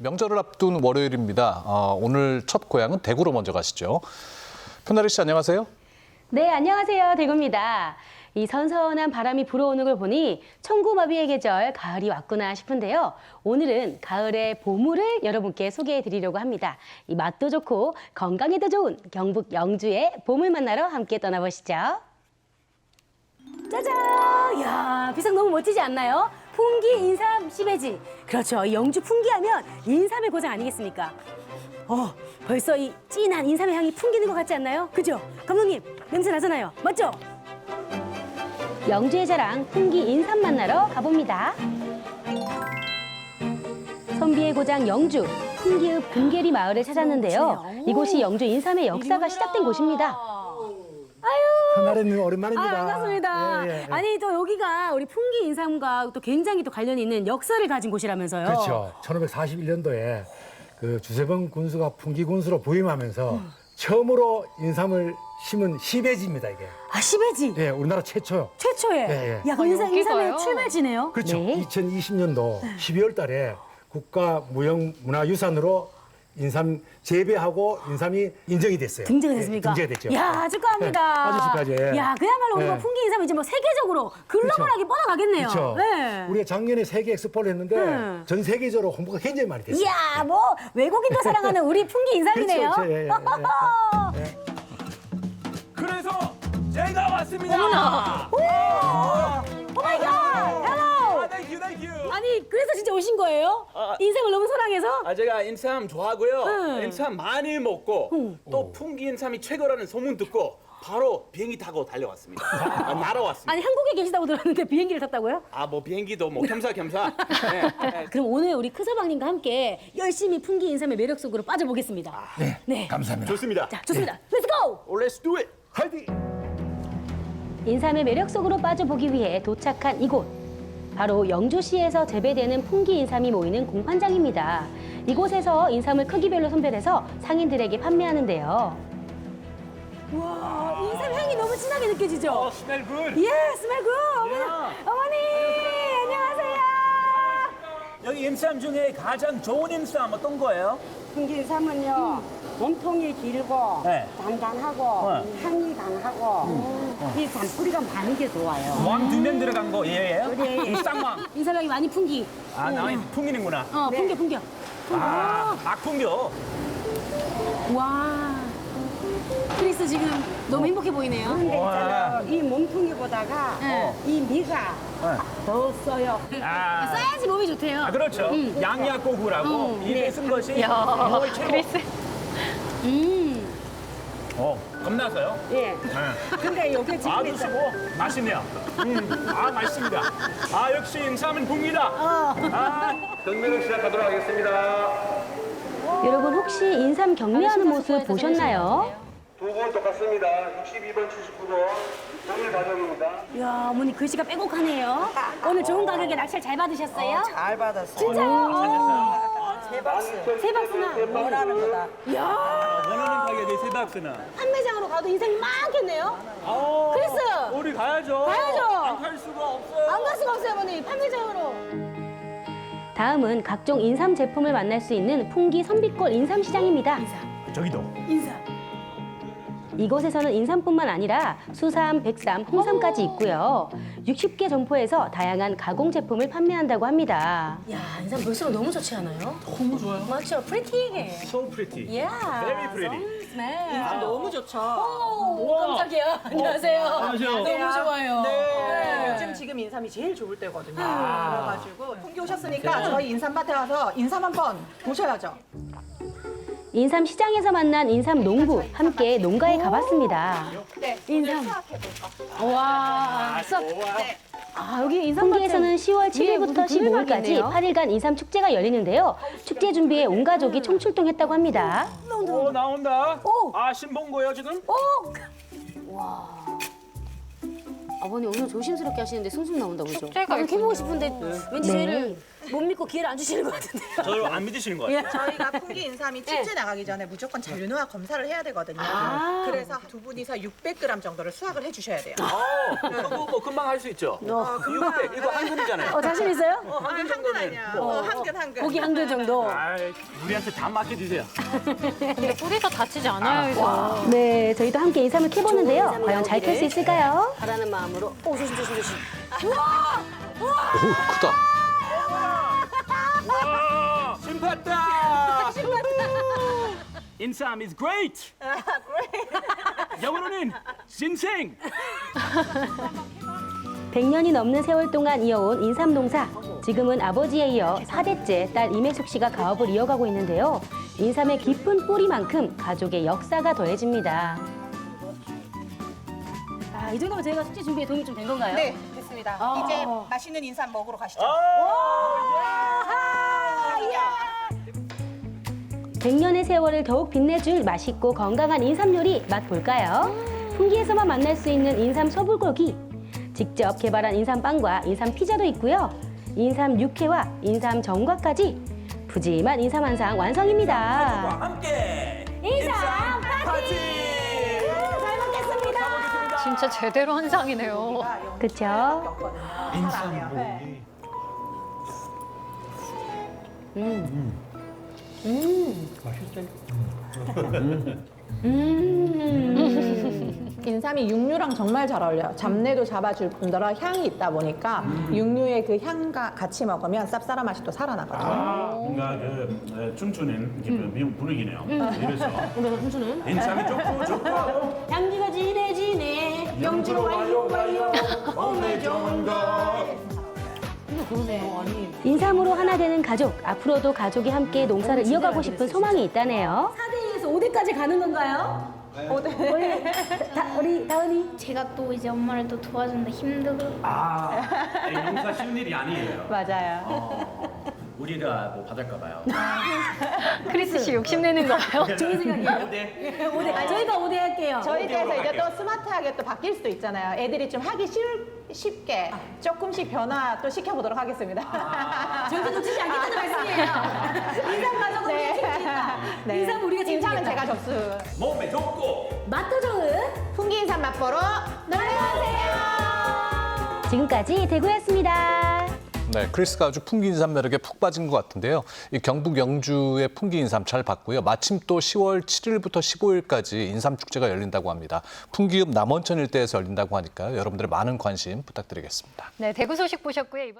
명절을 앞둔 월요일입니다. 어, 오늘 첫 고향은 대구로 먼저 가시죠. 편나리 씨 안녕하세요. 네, 안녕하세요. 대구입니다. 이 선선한 바람이 불어오는 걸 보니 천구마비의 계절 가을이 왔구나 싶은데요. 오늘은 가을의 보물을 여러분께 소개해 드리려고 합니다. 이 맛도 좋고 건강에도 좋은 경북 영주의 보물 만나러 함께 떠나보시죠. 짜잔! 야, 비상 너무 멋지지 않나요? 풍기 인삼 시베지. 그렇죠. 이 영주 풍기하면 인삼의 고장 아니겠습니까? 어, 벌써 이 진한 인삼의 향이 풍기는 것 같지 않나요? 그죠? 감독님, 냄새 나잖아요. 맞죠? 영주의 자랑 풍기 인삼 만나러 가봅니다. 선비의 고장 영주, 풍기읍 분계리 마을을 찾았는데요. 이곳이 영주 인삼의 역사가 시작된 곳입니다. 편나래님 오랜만입니다. 아, 반갑습니다. 예, 예, 예. 아니 또 여기가 우리 풍기 인삼과 또 굉장히 또 관련이 있는 역사를 가진 곳이라면서요. 그렇죠. 1541년도에 그 주세봉 군수가 풍기 군수로 부임하면서 음. 처음으로 인삼을 심은 시베지입니다 이게. 아 시베지 예, 우리나라 최초요. 최초의 예, 예. 야, 그 인삼, 여기가요? 인삼의 출발지네요. 그렇죠. 네. 2020년도 12월 달에 국가 무형문화유산으로 인삼 재배하고 인삼이 인정이 됐어요. 등재가 예, 됐습니까? 등재가 됐죠. 야 축하합니다. 네, 아주 축하하죠. 예. 야 그야말로 우리가 예. 풍기 인삼 이제 뭐 세계적으로 글로벌하게 뻗어가겠네요. 그렇죠. 네. 우리가 작년에 세계 엑스포를 했는데 네. 전 세계적으로 홍보가 굉장히 많이 됐어요. 이야 뭐 외국인도 사랑하는 우리 풍기 인삼이네요. 그렇죠, 예, 예, 예, 예. 그래서 제가 왔습니다. 헬로. 아, 땡큐. 아니 그래서 진짜 오신 거예요? 인삼을 너무 사랑해서? 아, 제가 인삼 좋아하고요. 응. 인삼 많이 먹고 또 풍기 인삼이 최고라는 소문 듣고 바로 비행기 타고 달려왔습니다. 아, 날아왔습니다. 아니 한국에 계시다고 들었는데 비행기를 탔다고요? 아, 뭐 비행기도 뭐 겸사겸사. 네, 네. 그럼 오늘 우리 크서방님과 함께 열심히 풍기 인삼의 매력 속으로 빠져보겠습니다. 네. 네. 감사합니다. 좋습니다. 자 좋습니다. 렛츠 고! Oh, Let's do it. 화이팅! 인삼의 매력 속으로 빠져보기 위해 도착한 이곳. 바로 영주시에서 재배되는 풍기 인삼이 모이는 공판장입니다. 이곳에서 인삼을 크기별로 선별해서 상인들에게 판매하는데요. 와, 인삼 향이 너무 진하게 느껴지죠? Oh, smell good. 예, 스멜 굿! 어머니, 어머니, 안녕하세요. 여기 인삼 중에 가장 좋은 인삼 어떤 거예요? 풍기삼은요 몸통이 길고 네. 단단하고 네. 향이 강하고 이 잔뿌리가 많은 게 좋아요. 왕 두 명 들어간 거 얘예요? 그래. 이 쌍왕. 인삼 향이 많이 풍기. 아, 나 풍기는구나. 어, 풍겨, 풍겨. 아, 막 풍겨. 와. 크리스 지금 너무 행복해 보이네요. 근데 있잖아 이 몸통이보다가 네. 이 미가 더 써요. 아. 써야지 몸이 좋대요. 아, 그렇죠. 양약고구라고 음, 입에 쓴 것이 몸을 최고. 음. 어, 겁나서요? 예. 근데 여기 지금 아주 있잖아. 쓰고 맛있네요. 음, 아 맛있습니다. 아 역시 인삼은 붕이다. 아, 경매를 시작하도록 하겠습니다. 여러분 혹시 인삼 경매하는 모습 보셨나요? 두분 똑같습니다. 62번, 79번 동일 가격입니다. 이야, 어머니 글씨가 빼곡하네요. 오늘 좋은 가격에 낙찰 잘 받으셨어요? 잘 받았어. 진짜요? 어. 세 박스. 세 박스나. 원하는 거다. 이야, 원하는 가격이 세 박스나. 판매장으로 가도 인상이 많겠네요? 어, 크리스! 우리 가야죠. 가야죠. 안 갈 수가 없어요. 안 갈 수가 없어요, 어머니. 판매장으로. 다음은 각종 인삼 제품을 만날 수 있는 풍기 선비골 인삼시장입니다. 저기도. 이곳에서는 인삼뿐만 아니라 수삼, 백삼, 홍삼까지 있고요. 60개 점포에서 다양한 가공 제품을 판매한다고 합니다. 야, 인삼 볼수록 너무 좋지 않아요? 너무 좋아요. 맞죠? 프리티하게. So pretty. 야. Very pretty. 인삼 너무 좋죠. 오, 깜짝이야. 안녕하세요. 안녕하세요. 너무 좋아요. 네. 요즘 지금 인삼이 제일 좋을 때거든요. 그래가지고 풍기 오셨으니까 저희 인삼밭에 와서 인삼 한번 보셔야죠. 인삼 시장에서 만난 인삼 농부 함께 농가에 가봤습니다. 인삼. 와, 썩. 아, 여기 인삼 풍기에서는 10월 7일부터 15일까지 8일간 인삼 축제가 열리는데요. 축제 준비에 온 가족이 총출동했다고 합니다. 오 나온다. 오. 아 신본 거예요 지금? 아버님 오늘 조심스럽게 하시는데 숭숭 나온다고 그죠? 축제가 이렇게 해보고 싶은데 왠지 저희를 못 믿고 기회를 안 주시는 것 같은데요. 저를 안 믿으시는 것 같아요. 저희가 풍기 인삼이 칠제 나가기 전에 무조건 잔류노화 검사를 해야 되거든요. 그래서 두 분이서 600g 정도를 수확을 해주셔야 돼요. 뭐, 뭐 금방 할 수 있죠. 어, 금방. 600, 이거 한 근이잖아요. 어, 자신 있어요? 어, 한 아, 근 한근 정도는. 아니야. 뭐. 어, 한근 한근. 고기 한 근 정도. 아, 우리한테 다 맡겨주세요. 근데 뿌리가 다치지 않아요, 그래서. 네, 저희도 함께 인삼을 캐보는데요. 과연 잘 캘 수 있을까요? 바라는 마음으로. 오, 조심, 조심, 조심. 오, 크다. 와, 신봤다. 인삼 is great. 영어로는 신생. 100년이 넘는 세월 동안 이어온 인삼 농사. 지금은 아버지에 이어 4대째 딸 임혜숙 씨가 가업을 이어가고 있는데요. 인삼의 깊은 뿌리만큼 가족의 역사가 더해집니다. 아, 이 정도면 저희가 숙제 준비에 도움이 좀 된 건가요? 네, 됐습니다. 아. 이제 맛있는 인삼 먹으러 가시죠. 100년의 세월을 더욱 빛내줄 맛있고 건강한 인삼 요리 맛볼까요? 풍기에서만 만날 수 있는 인삼 소불고기. 직접 개발한 인삼빵과 인삼 피자도 있고요. 인삼 육회와 인삼 전과까지 푸짐한 인삼 한상 완성입니다. 함께 인삼 파티. 잘 먹겠습니다. 진짜 제대로 한 상이네요. 그쵸? 네. 인삼이 육류랑 정말 잘 어울려요. 잡내도 잡아줄 뿐더러 향이 있다 보니까 육류의 그 향과 같이 먹으면 쌉쌀한 맛이 또 살아나거든요. 아, 뭔가 그 에, 춤추는 이렇게 미국 분위기네요. 이래서. 인삼이 좋고 좋고. 향기가 진해지네. 영주로 와요 와요. 오늘 좋은 거 인삼으로 하나 되는 가족. 앞으로도 가족이 함께 농사를 이어가고 싶은 소망이 있다네요. 4대 2에서 5대까지 가는 건가요? 5대. 우리, 다, 우리 다은이. 제가 또 이제 엄마를 또 도와준다 힘들어. 아, 이 농사 쉬운 일이 아니에요. 맞아요. 어, 우리가 뭐 받을까 봐요. 크리스 씨 욕심내는 거예요? 좋은 생각이에요. 네. 5대. 아, 저희가 5대 할게요. 저희 때에서 이제 또 스마트하게 또 바뀔 수도 있잖아요. 애들이 좀 하기 쉬울, 쉽게 조금씩 변화 또 시켜보도록 하겠습니다. 저희도 놓치지 않겠다는 말씀이에요. 인삼 가족은 우리가 책임진다. 네. 인삼 우리가 책임지겠다. 제가 접수. 몸에 좋고. 맛도 좋은 풍기 인삼 맛보러 놀러오세요. 지금까지 대구였습니다. 네, 크리스가 아주 풍기 인삼 매력에 푹 빠진 것 같은데요. 이 경북 영주의 풍기 인삼 잘 봤고요. 마침 또 10월 7일부터 15일까지 인삼 축제가 열린다고 합니다. 풍기읍 남원천 일대에서 열린다고 하니까요. 여러분들의 많은 관심 부탁드리겠습니다. 네, 대구 소식 보셨고요. 이번...